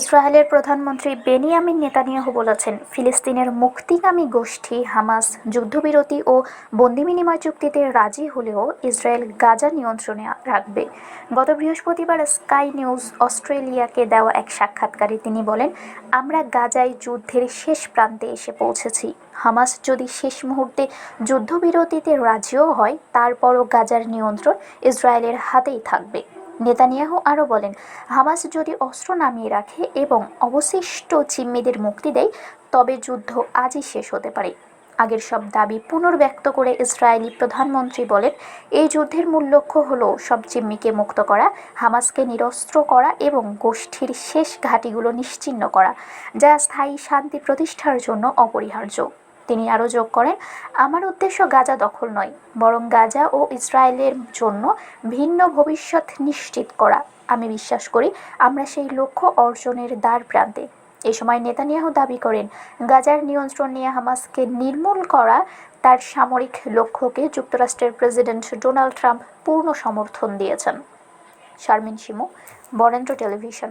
ইসরায়েলের প্রধানমন্ত্রী Benjamin Netanyahu বলেছেন, ফিলিস্তিনের মুক্তিকামী গোষ্ঠী হামাস যুদ্ধবিরতি ও বন্দি বিনিময় চুক্তিতে রাজি হলেও ইসরায়েল গাজা নিয়ন্ত্রণে রাখবে। গত বৃহস্পতিবার স্কাই নিউজ অস্ট্রেলিয়াকে দেওয়া এক সাক্ষাৎকারে তিনি বলেন, আমরা গাজায় যুদ্ধের শেষ প্রান্তে এসে পৌঁছেছি। হামাস যদি শেষ মুহূর্তে যুদ্ধবিরতিতে রাজিও হয়, তারপরও গাজার নিয়ন্ত্রণ ইসরায়েলের হাতেই থাকবে। নেতানিয়াহু আরও বলেন, হামাস যদি অস্ত্র নামিয়ে রাখে এবং অবশিষ্ট জিম্মিদের মুক্তি দেয়, তবে যুদ্ধ আজই শেষ হতে পারে। আগের সব দাবি পুনর্ব্যক্ত করে ইসরায়েলি প্রধানমন্ত্রী বলেন, এই যুদ্ধের মূল লক্ষ্য হল সব জিম্মিকে মুক্ত করা, হামাসকে নিরস্ত্র করা এবং গোষ্ঠীর শেষ ঘাঁটিগুলো নিশ্চিহ্ন করা, যা স্থায়ী শান্তি প্রতিষ্ঠার জন্য অপরিহার্য। তিনি আরও যোগ করেন, আমার উদ্দেশ্য গাজা দখল নয়, বরং গাজা ও ইসরায়েলের জন্য ভিন্ন ভবিষ্যৎ নিশ্চিত করা। আমি বিশ্বাস করি আমরা সেই লক্ষ্য অর্জনের দ্বার প্রান্তে। এ সময় নেতানিয়াহু দাবি করেন, গাজার নিয়ন্ত্রণ নিয়ে হামাসকে নির্মূল করা তার সামরিক লক্ষ্যকে যুক্তরাষ্ট্রের প্রেসিডেন্ট ডোনাল্ড ট্রাম্প পূর্ণ সমর্থন দিয়েছেন। শারমিন শিমু, বরেন্দ্র টেলিভিশন।